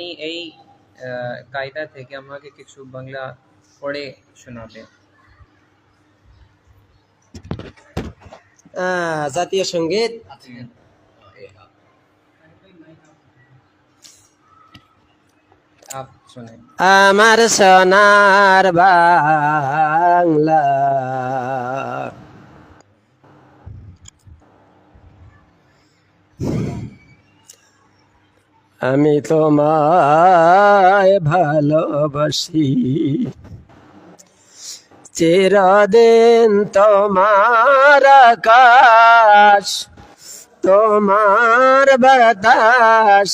আপনি এই কায়দা থেকে আমাকে কিছু বাংলা পড়ে শোনাবেন। জাতীয় সংগীত। আমার সোনার বাংলা। আমি তোমায় ভালোবাসি। চিরদিন তোমার আকাশ তোমার বাতাস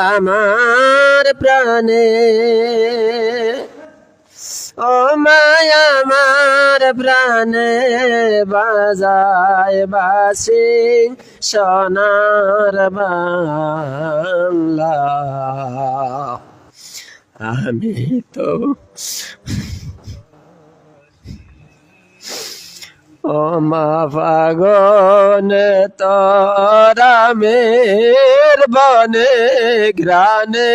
আমার প্রাণে। ও মায়া আমার প্রাণে বাজায় বাসি সোনার বাংলা। আমি তো ও মা পাগন তোরা বনে গ্রানে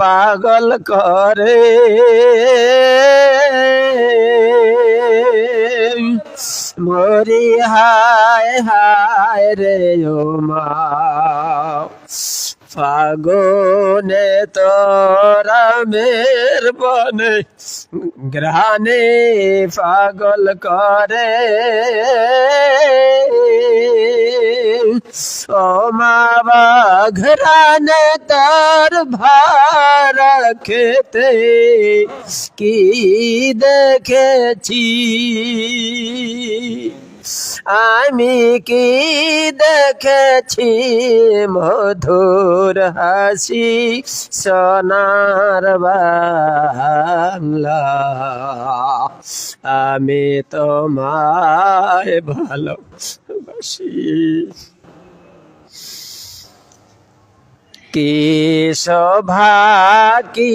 পাগল করে। মরি হায় হায় রে ও মা। ফাগুনে তোরা মের বনে গ্রানে পাগল করে। মা বাঘরানে তার ভার খেতে কি দেখেছি আমি কি দেখেছি মধুর হাসি সোনার বাংলা আমি তোমায় ভালোবাসি কি শোভা কি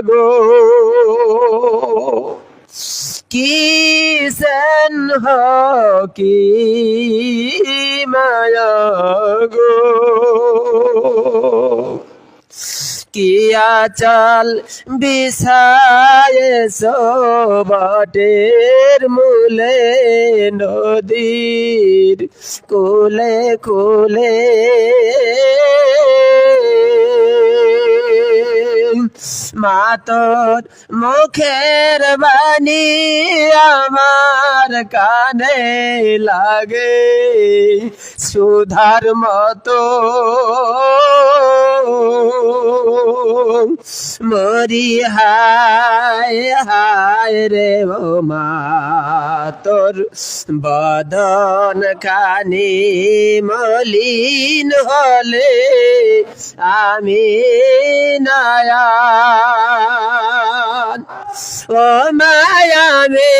গো কি সেন কি মায়া গো কি চাল বিছায় সোবটের মূলে নদীর কোলে কুলে মাতর, মুখের বাণী আমার কানে লাগে। সুধার মতো মরি হায় হায় রে ও মা তোর বদন খানি মলিন হলে আমি নায়ান ও মায়ামে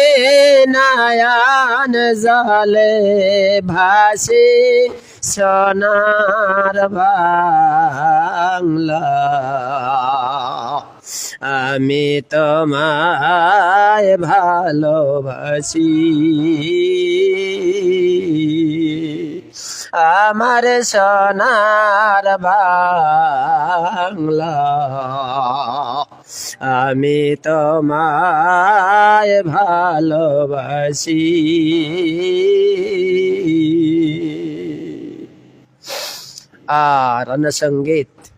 নায়ান জলে ভাসে সোনার বাংলা। আমি তোমায় ভালোবাসি। আমার সোনার বাংলা। আমি তোমায় ভালোবাসি। আর সংগীত